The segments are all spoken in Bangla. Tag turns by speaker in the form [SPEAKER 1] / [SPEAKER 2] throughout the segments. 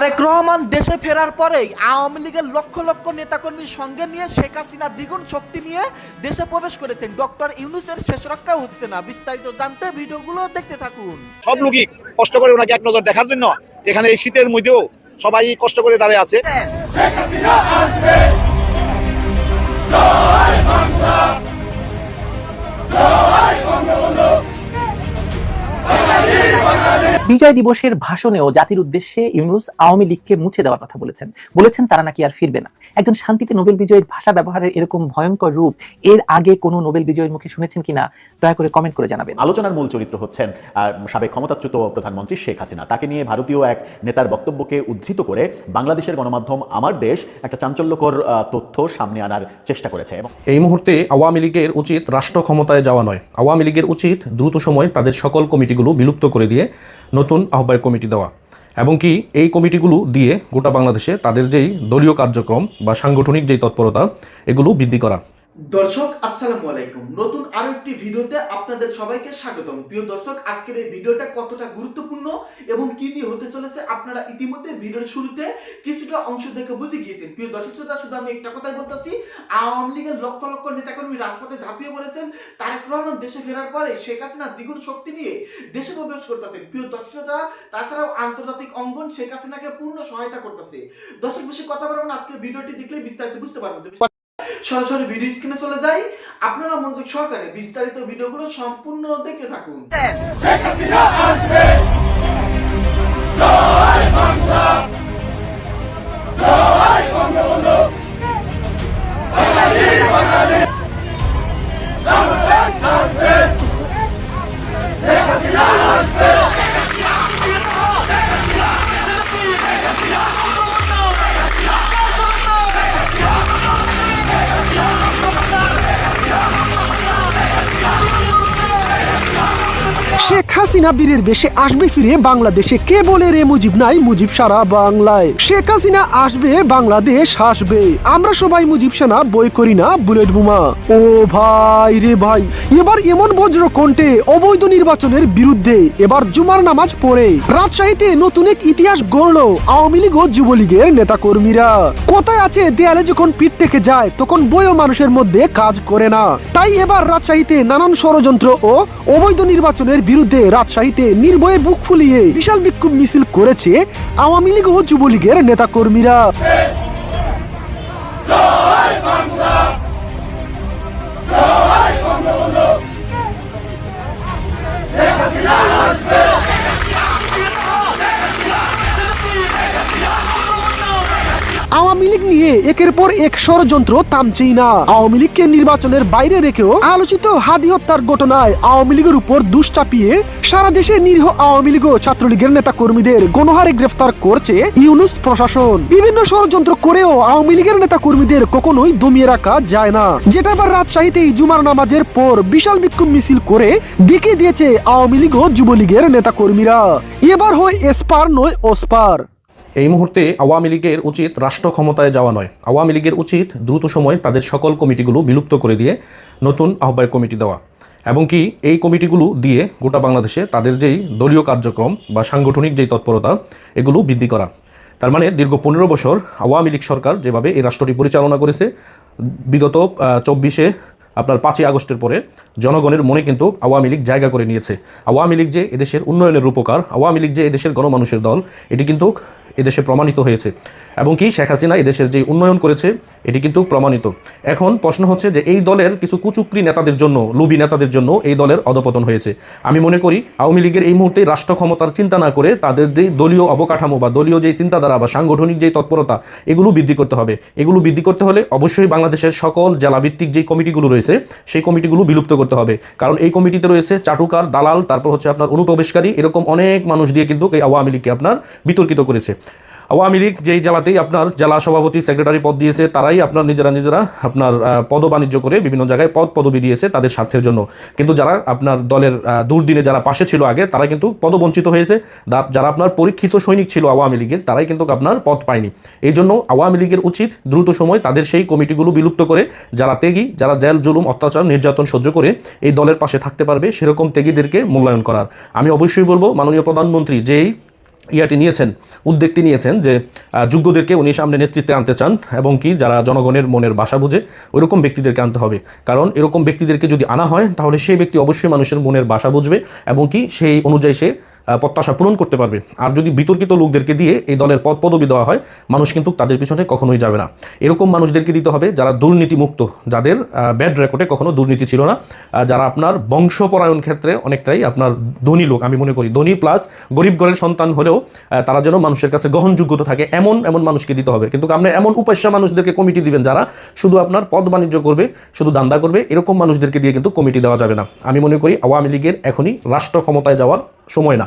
[SPEAKER 1] তারেক রহমান দেশে ফেরার পরেই আওয়ামী লীগের লক্ষ লক্ষ নেতাকর্মীর সঙ্গে নিয়ে শেখ হাসিনা দ্বিগুণ শক্তি নিয়ে দেশে প্রবেশ করেছেন ডক্টর ইউনুসের শেষ রক্ষা হচ্ছে না বিস্তারিত জানতে ভিডিওগুলো দেখতে থাকুন।
[SPEAKER 2] সব লোকই কষ্ট করে ওনাকে এক নজর দেখার জন্য এখানে এই শীতের মধ্যেও সবাই কষ্ট করে দাঁড়িয়ে আছে।
[SPEAKER 3] বিজয় দিবসের ভাষণেও জাতির উদ্দেশ্যে ইউনুস আওয়ামী লীগকে মুছে দেওয়ার কথা বলেছেন। বলেছেন তারা নাকি আর ফিরবে না। একজন শান্তিতে নোবেল বিজয়ীর ভাষা ব্যবহারের এরকম ভয়ঙ্কর রূপ এর আগে কোনো নোবেল বিজয়ীর মুখে শুনেছেন কিনা দয়া করে কমেন্ট করে জানাবেন।
[SPEAKER 4] আলোচনার মূল চরিত্র হচ্ছেন সাবেক ক্ষমতাচ্যুত প্রধানমন্ত্রী শেখ হাসিনা। তাকে নিয়ে ভারতীয় এক নেতার বক্তব্যকে উদ্ধৃত করে বাংলাদেশের গণমাধ্যম আমার দেশ একটা চাঞ্চল্যকর আহ, তথ্য সামনে আনার চেষ্টা করেছে এবং
[SPEAKER 5] এই মুহূর্তে আওয়ামী লীগের উচিত রাষ্ট্র ক্ষমতায় যাওয়া নয়। আওয়ামী লীগের উচিত দ্রুত সময়ে তাদের সকল কমিটিগুলো বিলুপ্ত করে দিয়ে নতুন আহ্বায়ক কমিটি দেওয়া। এবং কি এই কমিটিগুলো দিয়ে গোটা বাংলাদেশে তাদের যেই দলীয় কার্যক্রম বা সাংগঠনিক যেই তৎপরতা, এগুলো বৃদ্ধি করা।
[SPEAKER 1] দর্শক, আসসালামু আলাইকুম। নতুন আরও একটি ভিডিওতে আপনাদের সবাইকে স্বাগতম। প্রিয় দর্শক, আজকের এই ভিডিওটা কতটা গুরুত্বপূর্ণ এবং কি নিয়ে হতে চলেছে আপনারা ইতিমধ্যে ভিডিওর শুরুতে কিছুটা অংশ দেখে বুঝে গিয়েছেন। প্রিয় দর্শক, শ্রোতা, শুধু আমি একটা কথাই বলতেছি, আওয়ামী লীগের লক্ষ লক্ষ নেতাকর্মী রাজপথে ঝাঁপিয়ে পড়েছেন। তারেক রহমান দেশে ফেরার পরে শেখ হাসিনা দ্বিগুণ শক্তি নিয়ে দেশে প্রবেশ করতেছেন। প্রিয় দর্শক, শ্রোতা, তাছাড়াও আন্তর্জাতিক অঙ্গন শেখ হাসিনাকে পূর্ণ সহায়তা করতেছে। দর্শক, বেশি কথা বলব না। আজকের ভিডিওটি দেখলে বিস্তারিত বুঝতে পারবেন। সরাসরি ভিডিও স্ক্রিনে চলে যাই আপনারা মনোযোগ সহকারে বিস্তারিত ভিডিওগুলো সম্পূর্ণ দেখে থাকুন
[SPEAKER 6] শেখ হাসিনা বীরের বেশে আসবে ফিরে বাংলাদেশে। কে বলে রে মুজিব নাই, মুজিব সারা বাংলায়। শেখ হাসিনা আসবে, বাংলাদেশ হাসবে। আমরা সবাই মুজিব সেনা, বই করি না, বুলেট বোমা। ও ভাই রে ভাই, এবার এমন বজ্র কণ্ঠে অবৈধ নির্বাচনের বিরুদ্ধে এবার জুমার নামাজ পড়ে। রাজশাহীতে নতুন এক ইতিহাস গড়ল আওয়ামী লীগ ও যুবলীগের নেতা কর্মীরা কোথায় আছে দেয়ালে যখন পিঠ থেকে যায়, তখন বইও মানুষের মধ্যে কাজ করে না। তাই এবার রাজশাহীতে নানান ষড়যন্ত্র ও অবৈধ নির্বাচনের বিরুদ্ধে রাজশাহীতে নির্ভয়ে বুক ফুলিয়ে বিশাল বিক্ষোভ মিছিল করেছে আওয়ামী লীগ ও যুবলীগের নেতা কর্মীরা আওয়ামী লীগ নিয়ে একের পর এক ষড়যন্ত্র থামছেই না। আওয়ামী লীগকে নির্বাচনের বাইরে রেখেও আলোচিত হাদি হত্যার ঘটনায় আওয়ামী লীগের উপর দুষ চাপিয়ে সারা দেশে নিরীহ আওয়ামী লীগ ও ছাত্রলীগের নেতা কর্মীদের গণহারে গ্রেফতার করছে ইউনুস প্রশাসন। বিভিন্ন ষড়যন্ত্র করেও আওয়ামী লীগের নেতা কর্মীদের কখনোই দমিয়ে রাখা যায় না। যেটা আবার রাজশাহীতে জুমার নামাজের পর বিশাল বিক্ষোভ মিছিল করে দেখিয়ে দিয়েছে আওয়ামী লীগ ও যুবলীগের নেতা কর্মীরা এবার হয় এসপার নয় ওসপার।
[SPEAKER 5] এই মুহূর্তে আওয়ামী লীগের উচিত রাষ্ট্র ক্ষমতায় যাওয়া নয়। আওয়ামী লীগের উচিত দ্রুত সময়ে তাদের সকল কমিটিগুলো বিলুপ্ত করে দিয়ে নতুন আহ্বায়ক কমিটি দেওয়া। এবং কি এই কমিটিগুলো দিয়ে গোটা বাংলাদেশে তাদের যেই দলীয় কার্যক্রম বা সাংগঠনিক যেই তৎপরতা, এগুলো বৃদ্ধি করা। তার মানে দীর্ঘ পনেরো বছর আওয়ামী লীগ সরকার যেভাবে এই রাষ্ট্রটি পরিচালনা করেছে, বিগত চব্বিশে আপনার পাঁচই আগস্টের পরে জনগণের মনে কিন্তু আওয়ামী লীগ জায়গা করে নিয়েছে। আওয়ামী লীগ যে এদেশের উন্নয়নের রূপকার, আওয়ামী লীগ যে এদেশের গণমানুষের দল, এটি কিন্তু এদেশে প্রমাণিত হয়েছে। এবং কি শেখ হাসিনা এদেশের যে উন্নয়ন করেছে, এটি কিন্তু প্রমাণিত। এখন প্রশ্ন হচ্ছে যে এই দলের কিছু কুচুকরি নেতাদের জন্য, লুবি নেতাদের জন্য এই দলের অধপতন হয়েছে। আমি মনে করি আওয়ামী লীগের এই মুহূর্তে রাষ্ট্র ক্ষমতার চিন্তা না করে তাদের যে দলীয় অবকাঠামো বা দলীয় যে চিন্তাধারা বা সাংগঠনিক যে তৎপরতা, এগুলো বৃদ্ধি করতে হবে। এগুলো বৃদ্ধি করতে হলে অবশ্যই বাংলাদেশের সকল জেলাভিত্তিক যে কমিটিগুলো রয়েছে সেই কমিটিগুলো বিলুপ্ত করতে হবে। কারণ এই কমিটিতে রয়েছে চাটুকার, দালাল, তারপর হচ্ছে আপনার অনুপ্রবেশকারী, এরকম অনেক মানুষ দিয়ে কিন্তু এই আওয়ামী লীগকে আপনার বিতর্কিত করেছে। আওয়ামী লীগ যেই জেলাতেই আপনার জেলা সভাপতি সেক্রেটারি পদ দিয়েছে, তারাই আপনার নিজেরা নিজেরা আপনার পদ বাণিজ্য করে বিভিন্ন জায়গায় পদ পদবি দিয়েছে তাদের স্বার্থের জন্য। কিন্তু যারা আপনার দলের দুর্দিনে যারা পাশে ছিল আগে তারা কিন্তু পদবঞ্চিত হয়েছে। যারা আপনার পরীক্ষিত সৈনিক ছিল আওয়ামী লীগের, তারাই কিন্তু আপনার পদ পায়নি। এই জন্য আওয়ামী লীগের উচিত দ্রুত সময় তাদের সেই কমিটিগুলো বিলুপ্ত করে, যারা তেগি যারা জেল, জুলুম, অত্যাচার, নির্যাতন সহ্য করে এই দলের পাশে থাকতে পারবে, সেরকম তেগিদেরকে মূল্যায়ন করার। আমি অবশ্যই বলব, মাননীয় প্রধানমন্ত্রী, যেই ইয়াটি নিয়েছেন, উদ্যোগটি নিয়েছেন যে যোগ্যদেরকে উনি সামনে নেতৃত্বে আনতে চান এবং কি যারা জনগণের মনের বাসা বুঝে ওইরকম ব্যক্তিদেরকে আনতে হবে। কারণ এরকম ব্যক্তিদেরকে যদি আনা হয়, তাহলে সেই ব্যক্তি অবশ্যই মানুষের মনের বাসা বুঝবে এবং কি সেই অনুযায়ী সে প্রত্যাশা পূরণ করতে পারবে। আর যদি বিতর্কিত লোকদেরকে দিয়ে এই দলের পদ পদবি দেওয়া হয়, মানুষ কিন্তু তাদের পিছনে কখনোই যাবে না। এরকম মানুষদেরকে দিতে হবে যারা দুর্নীতিমুক্ত, যাদের ব্যাড রেকর্ডে কখনো দুর্নীতি ছিল না। যারা আপনার বংশপরায়ণ ক্ষেত্রে অনেকটাই আপনার ধনী লোক, আমি মনে করি। ধনী প্লাস গরিব ঘরের সন্তান হলেও তারা যেন মানুষের কাছে গ্রহণযোগ্যতা থাকে, এমন এমন মানুষকে দিতে হবে। কিন্তু আপনি এমন উপাস্য মানুষদেরকে কমিটি দিবেন যারা শুধু আপনার পদ বাণিজ্য করবে, শুধু দান্দা করবে, এরকম মানুষদেরকে দিয়ে কিন্তু কমিটি দেওয়া যাবে না। আমি মনে করি আওয়ামী লীগের এখনই রাষ্ট্র ক্ষমতায় যাওয়ার সময় না।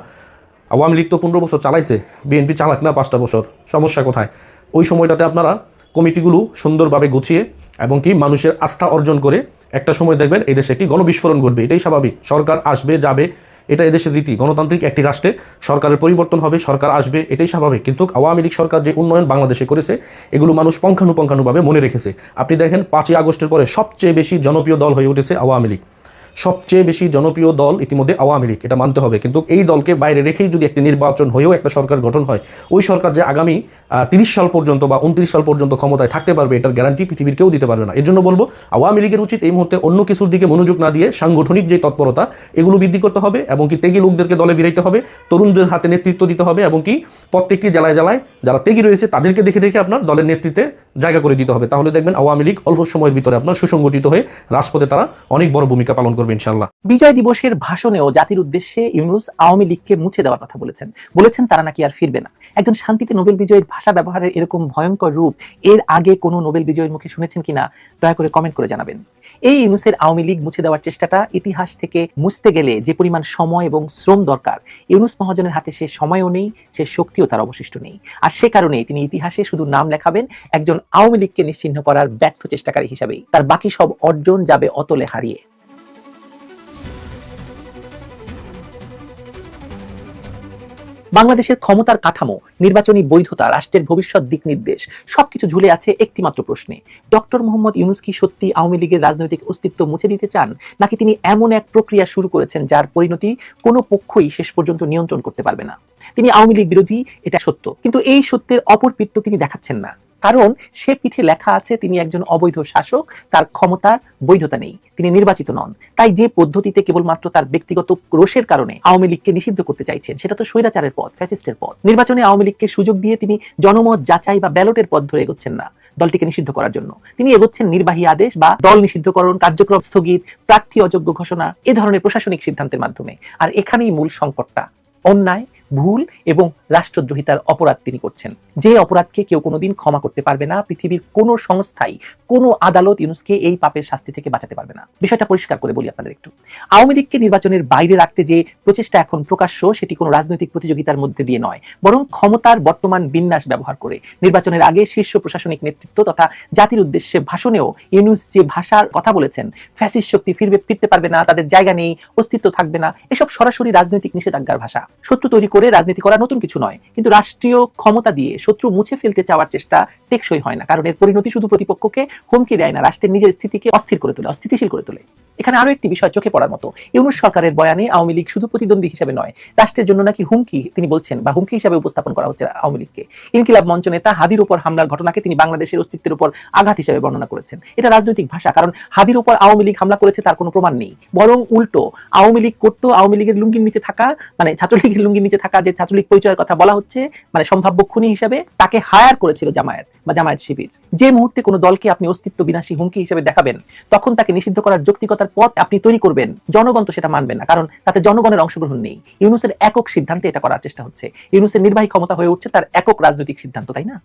[SPEAKER 5] আওয়ামী লীগ তো পনেরো বছর চালাইছে, বিএনপি চালাক না পাঁচটা বছর, সমস্যা কোথায়? ওই সময়টাতে আপনারা কমিটিগুলো সুন্দরভাবে গুছিয়ে এবং কি মানুষের আস্থা অর্জন করে একটা সময় দেখবেন এই দেশে একটি গণবিস্ফোরণ ঘটবে, এটাই স্বাভাবিক। সরকার আসবে, যাবে এটা এদেশের রীতি। গণতান্ত্রিক একটি রাষ্ট্রে সরকারের পরিবর্তন হবে, সরকার আসবে, এটাই স্বাভাবিক। কিন্তু আওয়ামী লীগ সরকার যে উন্নয়ন বাংলাদেশে করেছে, এগুলো মানুষ পঙ্খানুপঙ্খানুভাবে মনে রেখেছে। আপনি দেখেন, পাঁচই আগস্টের পরে সবচেয়ে বেশি জনপ্রিয় দল হয়ে উঠেছে আওয়ামী লীগ। সবচেয়ে বেশি জনপ্রিয় দল ইতিমধ্যে আওয়ামী লীগ, এটা মানতে হবে। কিন্তু এই দলকে বাইরে রেখেই যদি একটি নির্বাচন হয়েও একটা সরকার গঠন হয়, ওই সরকার যে আগামী তিরিশ সাল পর্যন্ত বা উনত্রিশ সাল পর্যন্ত ক্ষমতায় থাকতে পারবে, এটার গ্যারান্টি পৃথিবীর কেউ দিতে পারবে না। এর জন্য বলব, আওয়ামী লীগের উচিত এই মুহূর্তে অন্য কিছুর দিকে মনোযোগ না দিয়ে সাংগঠনিক যে তৎপরতা, এগুলো বৃদ্ধি করতে হবে এবং কি তেগি লোকদেরকে দলে ফিরাইতে হবে, তরুণদের হাতে নেতৃত্ব দিতে হবে এবং কি প্রত্যেকটি জেলায় জেলায় যারা তেগি রয়েছে, তাদেরকে দেখে দেখে আপনার দলের নেতৃত্বে জায়গা করে দিতে হবে। তাহলে দেখবেন আওয়ামী লীগ অল্প সময়ের ভিতরে আপনার সুসংগঠিত হয়ে রাজপথে তারা অনেক বড় ভূমিকা পালন করবে ইনশাল্লাহ
[SPEAKER 3] বিজয় দিবসের ভাষণেও জাতির উদ্দেশ্যে ইউনুস আওয়ামী লীগকে মুছে দেওয়ার কথা বলেছেন। বলেছেন তারা নাকি আর ফিরবে না। একজন শান্তিতে নোবেল বিজয়ীর ভাষা ব্যবহারের এরকম ভয়ঙ্কর রূপ এর আগে কোনো নোবেল বিজয়ীর মুখে শুনেছেন কিনা, দয়া করে কমেন্ট করে জানাবেন। এই ইউনুসের আওয়ামী লীগ মুছে দেওয়ার চেষ্টাটা ইতিহাস থেকে মুছতে গেলে যে পরিমাণ সময় এবং শ্রম দরকার, ইউনুস মহাজনের হাতে সে সময়ও নেই, সে শক্তিও তার অবশিষ্ট নেই। আর সে কারণেই তিনি ইতিহাসে শুধু নাম লেখাবেন, একজন আওয়ামী লীগকে নিশ্চিহ্ন করার ব্যর্থ চেষ্টাকারী হিসাবেই। তার বাকি সব অর্জন যাবে অতলে হারিয়ে। বাংলাদেশের ক্ষমতার কাঠামো, নির্বাচনী বৈধতা, রাষ্ট্রের ভবিষ্যৎ দিক নির্দেশ, সবকিছু ঝুলে আছে একটিমাত্র প্রশ্নে। ডক্টর মোহাম্মদ ইউনুস কি সত্যি আওয়ামী লীগের রাজনৈতিক অস্তিত্ব মুছে দিতে চান, নাকি তিনি এমন এক প্রক্রিয়া শুরু করেছেন যার পরিণতি কোনো পক্ষই শেষ পর্যন্ত নিয়ন্ত্রণ করতে পারবে না? তিনি আওয়ামী লীগ বিরোধী, এটা সত্য, কিন্তু এই সত্যের অপর পিত্ত তিনি দেখাচ্ছেন না। কারণ সে পিঠে লেখা আছে, তিনি একজন অবৈধ শাসক, তার ক্ষমতার বৈধতা নেই, তিনি নির্বাচিত নন। তাই যে পদ্ধতিতে কেবলমাত্র তার ব্যক্তিগত রোষের কারণে আওয়ামী লীগকে নিষিদ্ধ করতে চাইছেন, সেটা তো স্বৈরাচারের পথ, ফ্যাসিস্টের পথ। নির্বাচনে আওয়ামী লীগকে সুযোগ দিয়ে তিনি জনমত যাচাই বা ব্যালটের পথ ধরে এগোচ্ছেন না দলটিকে নিষিদ্ধ করার জন্য। তিনি এগোচ্ছেন নির্বাহী আদেশ বা দল নিষিদ্ধকরণ, কার্যক্রম স্থগিত, প্রার্থী অযোগ্য ঘোষণা, এ ধরনের প্রশাসনিক সিদ্ধান্তের মাধ্যমে। আর এখানেই মূল সংকটটা, অন্যায়, ভুল এবং রাষ্ট্রদ্রোহিতার অপরাধ তিনি করছেন। যে অপরাধকে কেউ কোনোদিন ক্ষমা করতে পারবে না, পৃথিবীর কোনো সংস্থাই, কোনো আদালত ইউনুসকে এই পাপের শাস্তি থেকে বাঁচাতে পারবে না। বিষয়টা পরিষ্কার করে বলি আপনাদের একটু। আওয়ামী লীগকে নির্বাচনের বাইরে রাখতে যে প্রচেষ্টা এখন প্রকাশ্য, সেটি কোনো রাজনৈতিক প্রতিযোগিতার মধ্যে দিয়ে নয়। বরং ক্ষমতার বর্তমান বিন্যাস ব্যবহার করে। নির্বাচনের আগে শীর্ষ প্রশাসনিক নেতৃত্ব তথা জাতির উদ্দেশ্যে ভাষণেও ইউনুস যে ভাষার কথা বলেছেন ফ্যাসিস শক্তি ফিরবে, ফিরতে পারবে না, তাদের জায়গা নেই, অস্তিত্ব থাকবে না, এসব সরাসরি রাজনৈতিক নিষেধাজ্ঞার ভাষা। শত্রু তৈরি করে রাজনীতি করা নতুন কিছু নয়, কিন্তু রাষ্ট্রীয় ক্ষমতা দিয়ে শত্রু মুছে ফেলতে চাওয়ার চেষ্টা টেকসই হয় না, কারণ এর পরিণতি শুধু প্রতিপক্ষকে হুমকি দেয় না, রাষ্ট্রের নিজের স্থিতিকে অস্থির করে তোলে, অস্থিতিশীল করে তোলে। এখানে আরও একটি বিষয় চোখে পড়ার মতো। ইউনুস সরকারের বয়ানে আওয়ামী লীগ শুধু প্রতিদ্বন্দ্বী হিসেবে নয়, রাষ্ট্রের জন্য নাকি হুমকি, তিনি বলছেন, বা হুমকি হিসাবে উপস্থাপন করা হচ্ছে আওয়ামী লীগকে। ইনকিলাব মঞ্চ নেতা হাদির উপর হামলার ঘটনাকে তিনি বাংলাদেশের অস্তিত্বের উপর আঘাত হিসেবে বর্ণনা করেছেন। এটা রাজনৈতিক ভাষা, কারণ হাদির উপর আওয়ামী লীগ হামলা করেছে তার কোনো প্রমাণ নেই। বরং উল্টো, আওয়ামী লীগ করতো, আওয়ামী লীগের লুঙ্গির নিচে থাকা মানে ছাত্রলীগের লুঙ্গির নিচে থাকা যে ছাত্রলীগ পরিচয়ের কথা বলা হচ্ছে মানে সম্ভাব্য খুনি হিসাবে তাকে হায়ার করেছিল জামায়াত। বা জামায়াত শিবির। যে মুহূর্তে কোনো দলকে আপনি অস্তিত্ব বিনাশী হুমকি হিসেবে দেখাবেন, তখন তাকে নিষিদ্ধ করার যৌক্তিকতার পথ আপনি তৈরি করবেন। জনগণ তো সেটা মানবে না, কারণ তাতে জনগণের অংশগ্রহণ নেই। ইউনুসের একক সিদ্ধান্তে এটা করার চেষ্টা হচ্ছে। ইউনুসের নির্বাহী ক্ষমতা হয়ে উঠছে তার একক রাজনৈতিক সিদ্ধান্ত, তাই না?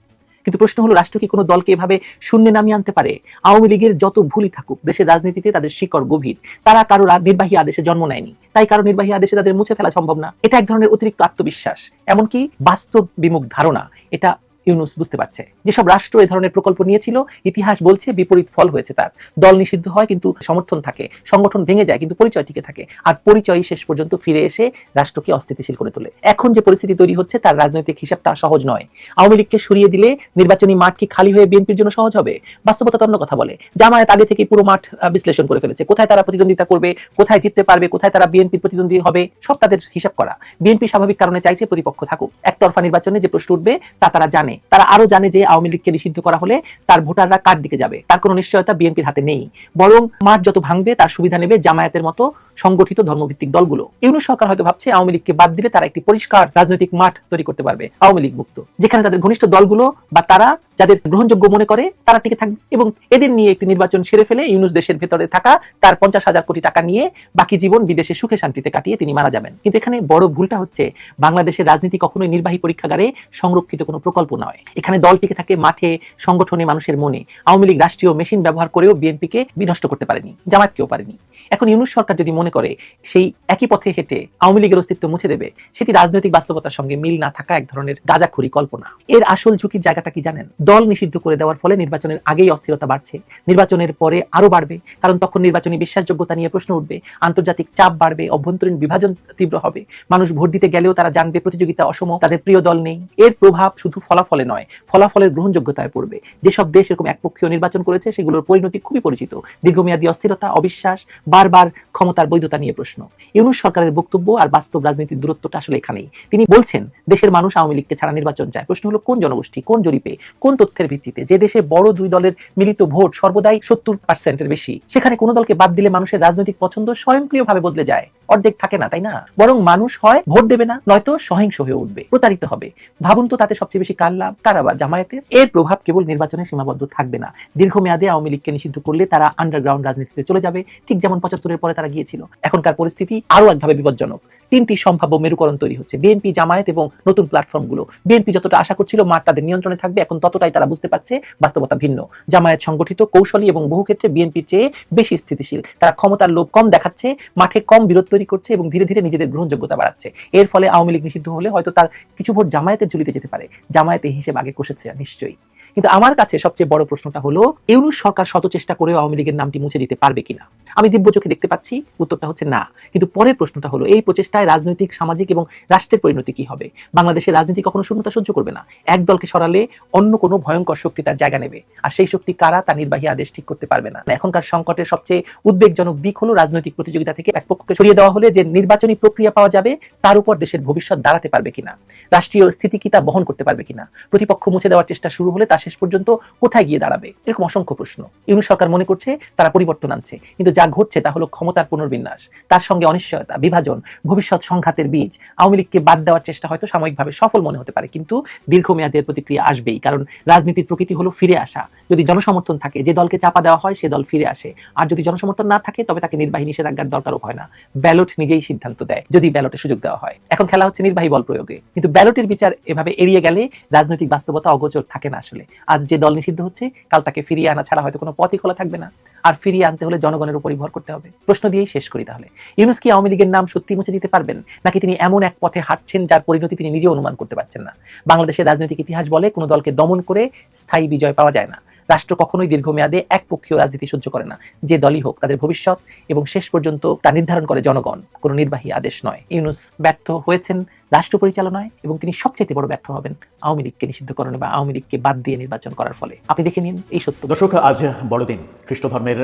[SPEAKER 3] কিন্তু প্রশ্ন হলো, রাষ্ট্র কি কোনো দলকে এভাবে শূন্যে নামিয়ে আনতে পারে? আওয়ামী লীগের যত ভুলই থাকুক, দেশের রাজনীতিতে তাদের শিকড় গভীর। তারা কারও নির্বাহী আদেশে জন্ম নেয়নি। তাই কারও নির্বাহী আদেশে তাদের মুছে ফেলা সম্ভব না। এটা এক ধরনের অতিরিক্ত আত্মবিশ্বাস। এমনকি বাস্তব বিমুখ ধারণা, এটা ইউনুস বুঝতে পারছে। যেসব রাষ্ট্র এ ধরনের প্রকল্প নিয়েছিল, ইতিহাস বলছে বিপরীত ফল হয়েছে তার। দল নিষিদ্ধ হয় কিন্তু সমর্থন থাকে, সংগঠন ভেঙে যায় কিন্তু পরিচয় টিকে থাকে। আর পরিচয় শেষ পর্যন্ত ফিরে এসে রাষ্ট্রকে অস্থিতিশীল করে তোলে। এখন যে পরিস্থিতি তৈরি হচ্ছে, তার রাজনৈতিক হিসাবটা সহজ নয়। আওয়ামী লীগকে সরিয়ে দিলে নির্বাচনী মাঠ কি খালি হয়ে বিএনপির জন্য সহজ হবে? বাস্তবতা অন্য কথা বলে। জামায়াত আগে থেকে পুরো মাঠ বিশ্লেষণ করে ফেলেছে। কোথায় তারা প্রতিদ্বন্দ্বিতা করবে, কোথায় জিততে পারবে, কোথায় তারা বিএনপির প্রতিদ্বন্দ্বী হবে, সব তাদের হিসাব করা। বিএনপি স্বাভাবিক কারণে চাইছে প্রতিপক্ষ থাকুক। একতরফা নির্বাচনে যে প্রশ্ন উঠবে, তা তারা জানে। তারা আরও জানে যে আওয়ামী লীগকে নিষিদ্ধ করা হলে তার ভোটাররা কার দিকে যাবে? তার কোনো নিশ্চয়তা বিএনপির হাতে নেই। বরং মাঠ যত ভাঙবে, তার সুবিধা নেবে জামায়াতের মতো সংগঠিত ধর্মভিত্তিক দলগুলো। ইউনুস সরকার হয়তো ভাবছে আওয়ামী লীগকে বাদ দিলে তারা একটি পরিষ্কার রাজনৈতিক মাঠ তৈরি করতে পারবে, আওয়ামী লীগ মুক্ত। যেখানে তাদের ঘনিষ্ঠ দলগুলো বা তারা যাদের গ্রহণযোগ্য মনে করে, তারা টিকে থাকবে। এবং এদের নিয়ে একটি নির্বাচন সেরে ফেলে ইউনুস দেশের ভেতরে থাকা তার পঞ্চাশ হাজার কোটি টাকা নিয়ে বাকি জীবন বিদেশে সুখে শান্তিতে কাটিয়ে তিনি মারা যাবেন। কিন্তু এখানে বড় ভুলটা হচ্ছে বাংলাদেশের রাজনীতি কখনোই নির্বাহী পরীক্ষাগারে সংরক্ষিত কোনো প্রকল্প নয়। এখানে দল টিকে থাকে মাঠে সংগঠনে মানুষের মনে। আওয়ামী লীগ রাষ্ট্রীয় মেশিন ব্যবহার করেও বিএনপিকে বিনষ্ট করতে পারেনি, জামায়াতকেও পারেনি। এখন ইউনুস সরকার যদি মনে করে সেই একই পথে হেঁটে আওয়ামী লীগের অস্তিত্ব মুছে দেবে, সেটি রাজনৈতিক বাস্তবতার সঙ্গে মিল না থাকা এক ধরনের গাজাখুরি কল্পনা। এর আসল ঝুঁকির জায়গাটা কি জানেন? দল নিষিদ্ধ করে দেওয়ার ফলে নির্বাচনের আগেই অস্থিরতা বাড়ছে। নির্বাচনের পরে আরও বাড়বে, কারণ তখন নির্বাচনী বিশ্বাসযোগ্যতা নিয়ে প্রশ্ন উঠবে, আন্তর্জাতিক চাপ বাড়বে, অভ্যন্তরীণ বিভাজন তীব্র হবে। মানুষ ভোট দিতে গেলেও তারা জানবে প্রতিযোগিতা অসম তাদের প্রিয় দল নেই। এর প্রভাব শুধু ফলাফলে নয়, ফলাফলের গ্রহণযোগ্যতায় পড়বে। যেসব দেশ এরকম একপক্ষীয় নির্বাচন করেছে, সেগুলোর পরিণতি খুবই পরিচিত। দীর্ঘমেয়াদী অস্থিরতা, অবিশ্বাস, বারবার ক্ষমতার বৈধতা নিয়ে প্রশ্ন। ইউনুস সরকারের বক্তব্য আর বাস্তব রাজনীতির দূরত্বটা আসলে এখানেই। তিনি বলছেন, দেশের মানুষ আওয়ামী লীগকে ছাড়া নির্বাচন চায়। প্রশ্ন হলো, কোন জনগোষ্ঠী, কোন জরিপে, কোন তথ্যের ভিত্তিতে? যে দেশে বড় দুই দলের মিলিত ভোট সর্বদাই সত্তর পার্সেন্টের বেশি। সেখানে কোনো দলকে বাদ দিলে মানুষের রাজনৈতিক পছন্দ স্বয়ংক্রিয়ভাবে বদলে যায়। অর্ধেক থাকে না, তাই না? বরং মানুষ হয়, ভোট দেবে না, নয়তো সহিংস হয়ে উঠবে, প্রতারিত হবে। ভাবুন তো তাতে সবচেয়ে বেশি কার লাভ? কার আবার জামায়াতের? এর প্রভাব কেবল নির্বাচনে সীমাবদ্ধ থাকবে না। দীর্ঘমেয়াদে আওয়ামী লীগকে নিষিদ্ধ করলে তারা আন্ডারগ্রাউন্ড রাজনীতিতে চলে যাবে, ঠিক যেমন পঁচাত্তরের পরে তারা গিয়েছিল। এখনকার পরিস্থিতি আরও একভাবে বিপজ্জনক। তিনটি সম্ভাব্য মেরুকরণ তৈরি হচ্ছে। বিএনপি জামায়াত এবং নতুন প্ল্যাটফর্মগুলো বিএনপি যতটা আশা করছিল, মাঠ তাদের নিয়ন্ত্রণে থাকবে। এখন ততটাই তারা বুঝতে পারছে, বাস্তবতা ভিন্ন। জামায়াত সংগঠিত, কৌশলী এবং বহু ক্ষেত্রে বিএনপির চেয়ে বেশি স্থিতিশীল। তারা ক্ষমতার লোভ কম দেখাচ্ছে, মাঠে কম বিরোধ তৈরি করছে এবং ধীরে ধীরে নিজেদের গ্রহণযোগ্যতা বাড়াচ্ছে। এর ফলে আওয়ামী লীগ নিষিদ্ধ হলে হয়তো তার কিছু ভোট জামায়াতের ঝুলিতে যেতে পারে। জামায়াত এই হিসেবে আগে কষেছে, নিশ্চয়ই। কিন্তু আমার কাছে সবচেয়ে বড় প্রশ্নটা হলো, ইউনুস সরকার শত চেষ্টা করেও আওয়ামী লীগের নামটি মুছে দিতে পারবে কিনা? আমি দিব্য চোখে দেখতে পাচ্ছি, উত্তরটা হচ্ছে না। কিন্তু পরের প্রশ্নটা হলো, এই প্রচেষ্টায় রাজনৈতিক, সামাজিক এবং রাষ্ট্রের পরিণতি কি হবে? বাংলাদেশের রাজনীতি কখনো শূন্যতা সহ্য করবে না। এক দলকে সরালে অন্য কোনো ভয়ঙ্কর শক্তি তার জায়গা নেবে। আর সেই শক্তি কারা তা নির্বাহী আদেশ ঠিক করতে পারবে না। এখনকার সংকটের সবচেয়ে উদ্বেগজনক দিক হলো রাজনৈতিক প্রতিযোগিতা থেকে এক পক্ষকে সরিয়ে দেওয়া হলে যে নির্বাচনী প্রক্রিয়া পাওয়া যাবে, তার উপর দেশের ভবিষ্যৎ দাঁড়াতে পারবে কিনা? রাষ্ট্রীয় স্থিতি কি তা বহন করতে পারবে কিনা? প্রতিপক্ষ মুছে দেওয়ার চেষ্টা শুরু হলে তা শেষ পর্যন্ত কোথায় গিয়ে দাঁড়াবে? এরকম অসংখ্য প্রশ্ন। ইউনুস সরকার মনে করছে তারা পরিবর্তন আনছে। কিন্তু যা ঘটছে তা হলো ক্ষমতার পুনর্বিন্যাস। তার সঙ্গে অনিশ্চয়তা, বিভাজন, ভবিষ্যৎ সংঘাতের বীজ, আওয়ামী লীগকে বাদ দেওয়ার চেষ্টা হয়তো সাময়িকভাবে সফল মনে হতে পারে। কিন্তু দীর্ঘমেয়াদের প্রতিক্রিয়া আসবেই। কারণ রাজনীতির প্রকৃতি হলো ফিরে আসা। যদি জনসমর্থন থাকে, যে দলকে চাপা দেওয়া হয়, সে দল ফিরে আসে। আর যদি জনসমর্থন না থাকে, তবে তাকে নির্বাহী নিষেধাজ্ঞার দরকারও হয় না। ব্যালট নিজেই সিদ্ধান্ত দেয়, যদি ব্যালটে সুযোগ দেওয়া হয়। এখন খেলা হচ্ছে নির্বাহী বল প্রয়োগে। কিন্তু ব্যালটের বিচার এভাবে এড়িয়ে গেলে রাজনৈতিক বাস্তবতা অগোচর থাকে না আসলে। আজ যে দল নিষিদ্ধ হচ্ছে, কাল তাকে ফিরিয়ে আনা ছাড়া হয়তো কোনো পথই খোলা থাকবে না। আর ফিরিয়ে আনতে হলে জনগণের উপর ভর করতে হবে। প্রশ্ন দিয়েই শেষ করি তাহলে। ইউনুস কি আওয়ামী লীগের নাম সত্যি মুছে দিতে পারবেন? নাকি তিনি এমন এক পথে হাঁটছেন যার পরিণতি তিনি নিজে অনুমান করতে পারছেন না? বাংলাদেশের রাজনৈতিক ইতিহাস বলে, কোনো দলকে দমন করে স্থায়ী বিজয় পাওয়া যায় না। রাষ্ট্র কখনোই দীর্ঘমেয়াদে একপক্ষীয় রাজনীতি সহ্য করে না। যে দলই হোক, তাদের ভবিষ্যৎ এবং শেষ পর্যন্ত তা নির্ধারণ করে জনগণ। কোনো নির্বাহী আদেশ নয়। ইউনুস ব্যর্থ হয়েছেন রাষ্ট্র পরিচালনায় এবং তিনি সবচেয়ে বড় ব্যর্থ হবেন আওয়ামী লীগকে নিষিদ্ধকরণে বা আওয়ামী লীগকে বাদ দিয়ে নির্বাচন করার ফলে। আপনি দেখে নিন এই সত্য।
[SPEAKER 4] দর্শক, আজ বড়দিন। খ্রিস্ট ধর্মের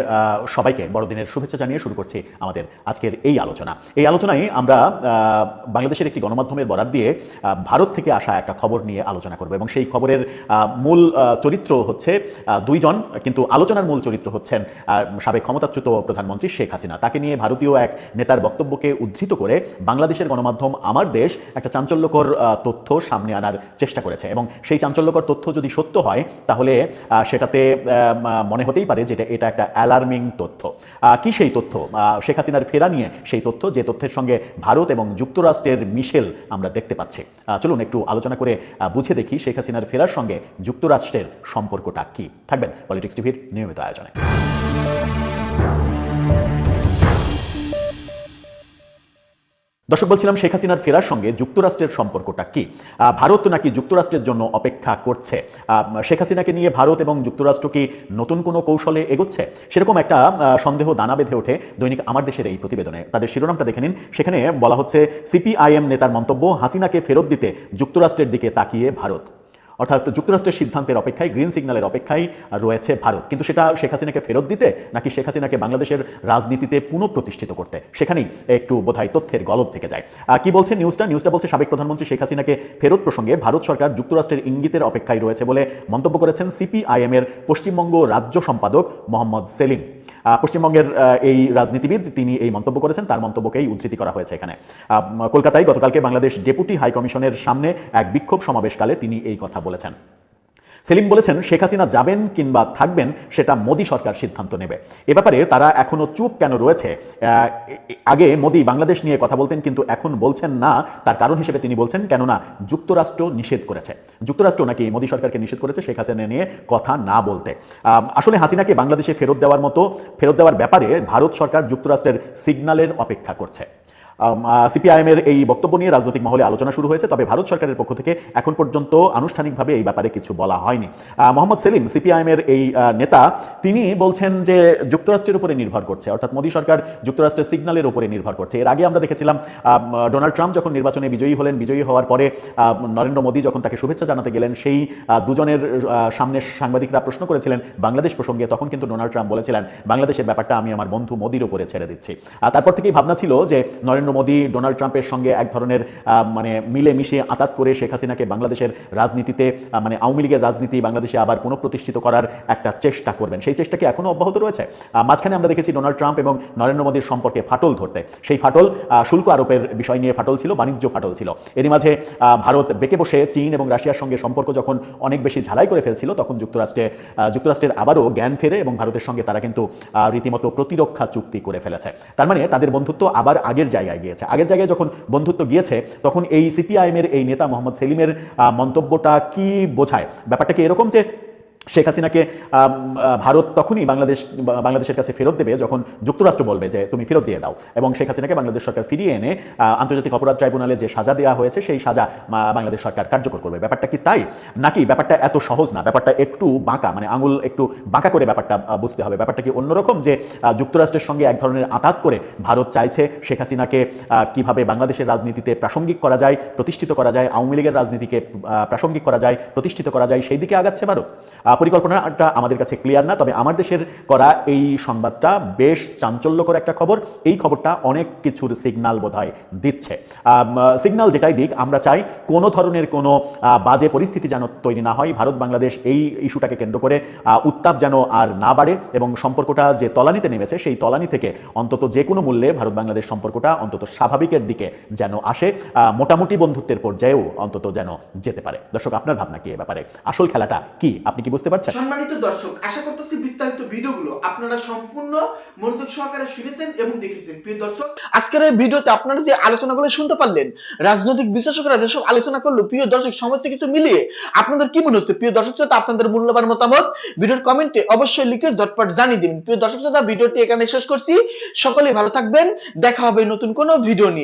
[SPEAKER 4] সবাইকে বড়দিনের শুভেচ্ছা জানিয়ে শুরু করছি আমাদের আজকের এই আলোচনা। এই আলোচনায় আমরা বাংলাদেশের একটি গণমাধ্যমের বরাদ দিয়ে ভারত থেকে আসা একটা খবর নিয়ে আলোচনা করব এবং সেই খবরের মূল চরিত্র হচ্ছে দুইজন, কিন্তু আলোচনার মূল চরিত্র হচ্ছেন সাবেক ক্ষমতাচ্যুত প্রধানমন্ত্রী শেখ হাসিনা। তাকে নিয়ে ভারতীয় এক নেতার বক্তব্যকে উদ্ধৃত করে বাংলাদেশের গণমাধ্যম আমার দেশ একটা চাঞ্চল্যকর তথ্য সামনে আনার চেষ্টা করেছে। এবং সেই চাঞ্চল্যকর তথ্য যদি সত্য হয়, তাহলে সেটাতে মনে হতেই পারে যেটা এটা- একটা অ্যালার্মিং তথ্য। কি সেই তথ্য? শেখ হাসিনার ফেরা নিয়ে সেই তথ্য, যে তথ্যের সঙ্গে ভারত এবং যুক্তরাষ্ট্রের মিশেল আমরা দেখতে পাচ্ছি। চলুন একটু আলোচনা করে বুঝে দেখি শেখ হাসিনার ফেরার সঙ্গে যুক্তরাষ্ট্রের সম্পর্কটা কি। থাকবেন পলিটিক্স টিভির নিয়মিত আয়োজনে। দর্শক, বলছিলাম শেখ হাসিনার ফেরার সঙ্গে যুক্তরাষ্ট্রের সম্পর্কটা কি? ভারত নাকি যুক্তরাষ্ট্রের জন্য অপেক্ষা করছে? শেখ হাসিনাকে নিয়ে ভারত এবং যুক্তরাষ্ট্র কি নতুন কোনো কৌশলে এগোচ্ছে? সেরকম একটা সন্দেহ দানা বেঁধে ওঠে দৈনিক আমার দেশের এই প্রতিবেদনে। তাদের শিরোনামটা দেখে নিন। সেখানে বলা হচ্ছে, সিপিআইএম নেতার মন্তব্য, হাসিনাকে ফেরত দিতে যুক্তরাষ্ট্রের দিকে তাকিয়ে ভারত। অর্থাৎ যুক্তরাষ্ট্রের সিদ্ধান্তের অপেক্ষায়, গ্রিন সিগন্যালের অপেক্ষায় রয়েছে ভারত। কিন্তু সেটা শেখ হাসিনাকে ফেরত দিতে নাকি শেখ হাসিনাকে বাংলাদেশের রাজনীতিতে পুনঃপ্রতিষ্ঠিত করতে? সেখানেই একটু বোধহয় তথ্যের গলদ থেকে যায়। কি বলছে নিউজটা? নিউজটা বলছে সাবেক প্রধানমন্ত্রী শেখ হাসিনাকে ফেরত প্রসঙ্গে ভারত সরকার যুক্তরাষ্ট্রের ইঙ্গিতের অপেক্ষায় রয়েছে বলে মন্তব্য করেছেন সিপিআইএম এর পশ্চিমবঙ্গ রাজ্য সম্পাদক মোহাম্মদ সেলিম। পশ্চিমবঙ্গের এই রাজনীতিবিদ, তিনি এই মন্তব্য করেছেন, তার মন্তব্যকেই উদ্ধৃতি করা হয়েছে এখানে। কলকাতায় গতকালকে বাংলাদেশ ডেপুটি হাই কমিশনের সামনে এক বিক্ষোভ সমাবেশকালে তিনি এই কথা বলেছেন। সেলিম বলেছেন, শেখ হাসিনা যাবেন কিংবা থাকবেন, সেটা মোদী সরকার সিদ্ধান্ত নেবে। এ ব্যাপারে তারা এখনও চুপ কেন রয়েছে? আগে মোদী বাংলাদেশ নিয়ে কথা বলতেন, কিন্তু এখন বলছেন না। তার কারণ হিসেবে তিনি বলছেন, কেননা যুক্তরাষ্ট্র নিষেধ করেছে। যুক্তরাষ্ট্র নাকি মোদী সরকারকে নিষেধ করেছে শেখ হাসিনা নিয়ে কথা না বলতে। আসলে হাসিনাকে বাংলাদেশে ফেরত দেওয়ার মতো, ফেরত দেওয়ার ব্যাপারে ভারত সরকার যুক্তরাষ্ট্রের সিগন্যালের অপেক্ষা করছে। সিপিআইএম এর এই বক্তব্য নিয়ে রাজনৈতিক মহলে আলোচনা শুরু হয়েছে, তবে ভারত সরকারের পক্ষ থেকে এখন পর্যন্ত আনুষ্ঠানিকভাবে এই ব্যাপারে কিছু বলা হয়নি। মোহাম্মদ সেলিম, সিপিআইএমের এই নেতা, তিনি বলছেন যে যুক্তরাষ্ট্রের উপরে নির্ভর করছে, অর্থাৎ মোদী সরকার যুক্তরাষ্ট্রের সিগন্যালের উপরে নির্ভর করছে। এর আগে আমরা দেখেছিলাম ডোনাল্ড ট্রাম্প যখন নির্বাচনে বিজয়ী হলেন, বিজয়ী হওয়ার পরে নরেন্দ্র মোদী যখন তাকে শুভেচ্ছা জানাতে গেলেন, সেই দুজনের সামনে সাংবাদিকরা প্রশ্ন করেছিলেন বাংলাদেশ প্রসঙ্গে, তখন কিন্তু ডোনাল্ড ট্রাম্প বলেছিলেন, বাংলাদেশের ব্যাপারটা আমি আমার বন্ধু মোদির উপরে ছেড়ে দিচ্ছি। তারপর থেকেই ভাবনা ছিল যে নরেন্দ্র মোদী ডোনাল্ড ট্রাম্পের সঙ্গে এক ধরনের মানে মিলে মিশে আতাত করে শেখ হাসিনাকে বাংলাদেশের রাজনীতিতে মানে আওয়ামী লীগের রাজনীতি বাংলাদেশে আবার পুনঃপ্রতিষ্ঠিত করার একটা চেষ্টা করবেন। সেই চেষ্টা কি এখনও অব্যাহত রয়েছে? মাঝখানে আমরা দেখেছি ডোনাল্ড ট্রাম্প এবং নরেন্দ্র মোদীর সম্পর্কে ফাটল ধরতে। সেই ফাটল শুল্ক আরোপের বিষয় নিয়ে ফাটল ছিল, বাণিজ্য ফাটল ছিল। এরই মাঝে ভারত বেঁকে বসে চীন এবং রাশিয়ার সঙ্গে সম্পর্ক যখন অনেক বেশি ঝালাই করে ফেলছিল, তখন যুক্তরাষ্ট্রে যুক্তরাষ্ট্রের আবারও জ্ঞান ফেরে এবং ভারতের সঙ্গে তারা কিন্তু রীতিমতো প্রতিরক্ষা চুক্তি করে ফেলেছে। তার মানে তাদের বন্ধুত্ব আবার আগের জায়গায় গিয়েছে। আগের জায়গায় যখন বন্ধুত্ব গিয়েছে, তখন এই সিপিআইএমের এই নেতা মোহাম্মদ সেলিমের মন্তব্যটা কি বোঝায়? ব্যাপারটা কি এরকম যে শেখ হাসিনাকে ভারত তখনই বাংলাদেশ বাংলাদেশের কাছে ফেরত দেবে যখন যুক্তরাষ্ট্র বলবে যে তুমি ফেরত দিয়ে দাও। এবং শেখ হাসিনাকে বাংলাদেশ সরকার ফিরিয়ে এনে আন্তর্জাতিক অপরাধ ট্রাইব্যুনালে যে সাজা দেওয়া হয়েছে, সেই সাজা বাংলাদেশ সরকার কার্যকর করবে। ব্যাপারটা কি তাই? নাকি ব্যাপারটা এত সহজ না? ব্যাপারটা একটু বাঁকা মানে আঙুল একটু বাঁকা করে ব্যাপারটা বুঝতে হবে। ব্যাপারটা কি অন্যরকম যে যুক্তরাষ্ট্রের সঙ্গে এক ধরনের আঘাত করে ভারত চাইছে শেখ হাসিনাকে কীভাবে বাংলাদেশের রাজনীতিতে প্রাসঙ্গিক করা যায়, প্রতিষ্ঠিত করা যায়, আওয়ামী লীগের রাজনীতিকে প্রাসঙ্গিক করা যায়, প্রতিষ্ঠিত করা যায়, সেই দিকে আগাচ্ছে ভারত? পরিকল্পনাটা আমাদের কাছে ক্লিয়ার না, তবে আমার দেশের করা এই সংবাদটা বেশ চাঞ্চল্যকর একটা খবর। এই খবরটা অনেক কিছুর সিগন্যাল বোধহয় দিচ্ছে। সিগন্যাল যেটাই দিক, আমরা চাই কোনো ধরনের কোনো বাজে পরিস্থিতি যেন তৈরি না হয়। ভারত, বাংলাদেশ এই ইস্যুটাকে কেন্দ্র করে উত্তাপ যেন আর না বাড়ে এবং সম্পর্কটা যে তলানিতে নেমেছে, সেই তলানি থেকে অন্তত যে কোনো মূল্যে ভারত, বাংলাদেশ সম্পর্কটা অন্তত স্বাভাবিকের দিকে যেন আসে মোটামুটি বন্ধুত্বের পর্যায়েও অন্তত যেন যেতে পারে। দর্শক, আপনার ভাবনা কি এ ব্যাপারে? আসল খেলাটা কি? আপনি কি বুঝতে পারছেন?
[SPEAKER 1] সম্মানিত দর্শক, আশা করতেছি বিস্তারিত ভিডিওগুলো আপনারা সম্পূর্ণ মনোযোগ সহকারে শুনেছেন এবং দেখেছেন। প্রিয় দর্শক,
[SPEAKER 7] আজকের এই ভিডিওতে আপনারা যে আলোচনাগুলো শুনতে পারলেন, রাজনৈতিক বিশ্লেষকরা যেসব আলোচনা করল, প্রিয় দর্শক, সমস্ত কিছু মিলিয়ে আপনাদের কি মনে হচ্ছে? প্রিয় দর্শক শ্রোতা, আপনাদের মূল্যবান মতামত ভিডিওর কমেন্টে অবশ্যই লিখে ঝটপট জানিয়ে দিন প্রিয় দর্শক শ্রোতা, ভিডিওটি এখানে শেষ করছি। সকলেই ভালো থাকবেন। দেখা হবে নতুন কোনো ভিডিও নিয়ে।